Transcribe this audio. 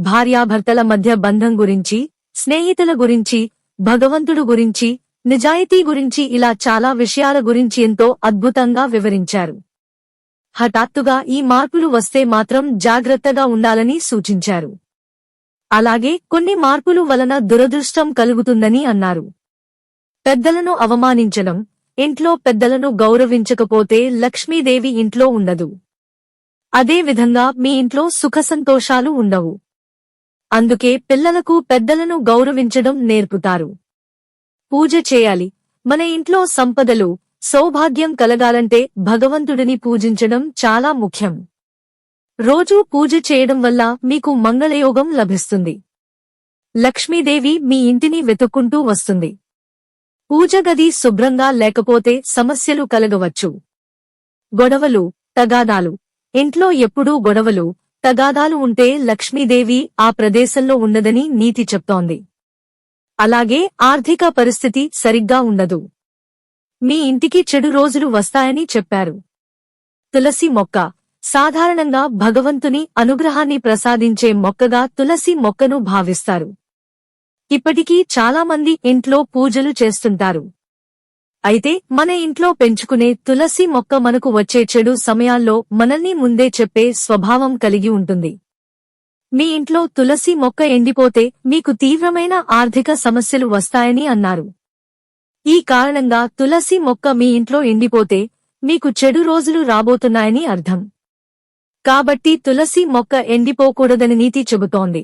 భార్యాభర్తల మధ్య బంధం గురించి స్నేహితుల గురించి భగవంతుడు గురించి నిజాయితీ గురించి ఇలా చాలా విషయాల గురించి ఎంతో అద్భుతంగా వివరించారు. హఠాత్తుగా ఈ మార్పులు వస్తే మాత్రం జాగ్రత్తగా ఉండాలని సూచించారు. అలాగే కొన్ని మార్పులు వలన దురదృష్టం కలుగుతుందని అన్నారు. పెద్దలను అవమానించడం ఇంట్లో పెద్దలను గౌరవించకపోతే లక్ష్మీదేవి ఇంట్లో ఉండదు. అదేవిధంగా మీ ఇంట్లో సుఖసంతోషాలు ఉండవు. అందుకే పిల్లలకు పెద్దలను గౌరవించడం నేర్పుతారు. పూజ చేయాలి. మన ఇంట్లో సంపదలు సౌభాగ్యం కలగాలంటే భగవంతుడిని పూజించడం చాలా ముఖ్యం. రోజూ పూజ చేయడం వల్ల మీకు మంగళయోగం లభిస్తుంది. లక్ష్మీదేవి మీ ఇంటిని వెతుక్కుంటూ వస్తుంది. పూజ గది శుభ్రంగా లేకపోతే సమస్యలు కలగవచ్చు. గొడవలు తగాదాలు. ఇంట్లో ఎప్పుడూ గొడవలు తగాదాలు ఉంటే లక్ష్మీదేవి ఆ ప్రదేశంలో ఉన్నదని నీతి చెప్తోంది. అలాగే ఆర్థిక పరిస్థితి సరిగ్గా ఉండదు. మీ ఇంటికి చెడు రోజులు వస్తాయని చెప్పారు. తులసి మొక్క. సాధారణంగా భగవంతుని అనుగ్రహాన్ని ప్రసాదించే మొక్కగా తులసి మొక్కను భావిస్తారు. ఇప్పటికీ చాలామంది ఇంట్లో పూజలు చేస్తుంటారు. అయితే మన ఇంట్లో పెంచుకునే తులసి మొక్క మనకు వచ్చే చెడు సమయాల్లో మనల్ని ముందే చెప్పే స్వభావం కలిగి ఉంటుంది. మీ ఇంట్లో తులసి మొక్క ఎండిపోతే మీకు తీవ్రమైన ఆర్థిక సమస్యలు వస్తాయని అన్నారు. ఈ కారణంగా తులసి మొక్క మీ ఇంట్లో ఎండిపోతే మీకు చెడు రోజులు రాబోతున్నాయని అర్థం. కాబట్టి తులసి మొక్క ఎండిపోకూడదని నీతి చెబుతోంది.